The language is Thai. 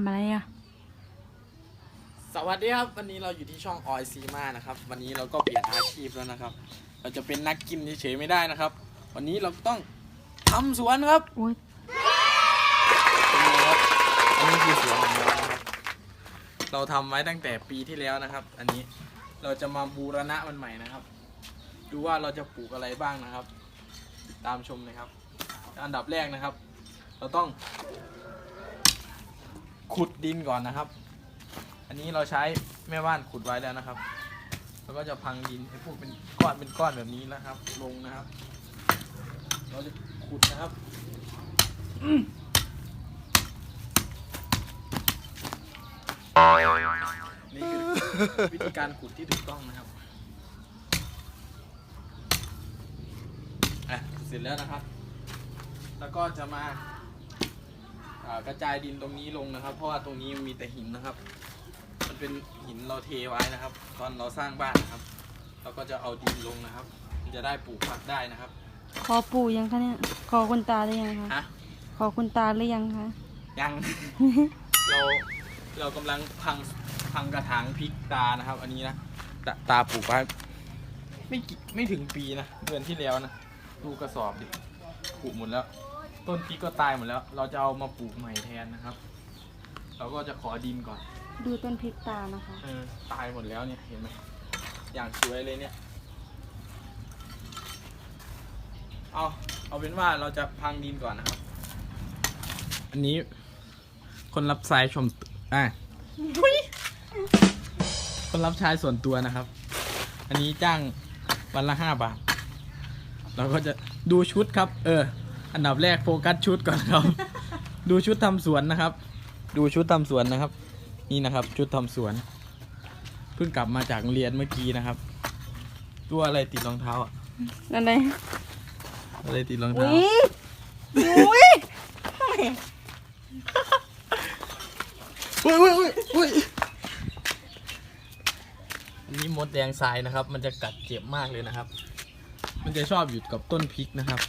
ำอะไรอะ สวัสดีครับ วันนี้เราอยู่ที่ช่องออยซีมานะครับ วันนี้เราก็เปลี่ยนอาชีพแล้วนะครับ เราจะเป็นนักกินเฉยๆไม่ได้นะครับ วันนี้เราต้องทำสวนครับโอ้ยเป็นไงครับอันนี้คือสวนของเรานะครับเราทำไว้ตั้งแต่ปีที่แล้วนะครับ อันนี้เราจะมาบูรณะมันใหม่นะครับ ดูว่าเราจะปลูกอะไรบ้างนะครับ ติดตามชมเลยครับ อันดับแรกนะครับ เราต้อง ขุดดินก่อนนะครับ อันนี้เราใช้แม่บ้านขุดไว้แล้วนะครับ แล้วก็จะพังดินให้พวกเป็นก้อนเป็นก้อนแบบนี้นะครับ ลงนะครับ เราจะขุดนะครับนี่คือวิธีการขุดที่ถูกต้องนะครับอะเสร็จแล้วนะครับ แล้วก็จะมาอ่า กระจายดินตรงนี้ลงนะครับ เพราะว่าตรงนี้มีแต่หินนะครับ มันเป็นหินเราเทไว้นะครับ ตอนเราสร้างบ้านนะครับ เราก็จะเอาดินลงนะครับมันจะได้ปลูกผักได้นะครับ ขอปู่ยังคะเนี่ยขอคุณตาหรือยังคะฮะ ขอคุณตาหรือยังคะยัง เราเรากำลังพังพังกระถางพริกตานะครับ อันนี้นะตาตาปลูกไว้ไม่กี่ไม่ถึงปีนะเดือนที่แล้วนะ ดูกระสอบดิปลูกหมดแล้ว ต้นพริกก็ตายหมดแล้ว เราจะเอามาปลูกใหม่แทนนะครับ เราก็จะขอดินก่อน ดูต้นพริกตานะคะ เออตายหมดแล้วเนี่ยเห็นไหมอย่างสวยเลยเนี่ย เอาเอาเป็นว่าเราจะพังดินก่อนนะครับ อันนี้คนรับสายชมอะทุยคนรับใช้ส่วนตัวนะครับ อันนี้จ้างวันละห้าบาท เราก็จะดูชุดครับ เออ อันดับแรกโฟกัสชุดก่อนครับ ดูชุดทำสวนนะครับ ดูชุดทำสวนนะครับ นี่นะครับชุดทำสวน เพิ่งกลับมาจากโรงเรียนเมื่อกี้นะครับ ตัวอะไรติดรองเท้าอะนั่นเลยอะไรติดรองอุ้เท้ายอุ้ยอุ้ยอุ้ยอุ้ยอุ้ยอันนี้มดแดงทรายนะครับ มันจะกัดเจ็บมากเลยนะครับ มันจะชอบอยู่กับต้นพริกนะครับ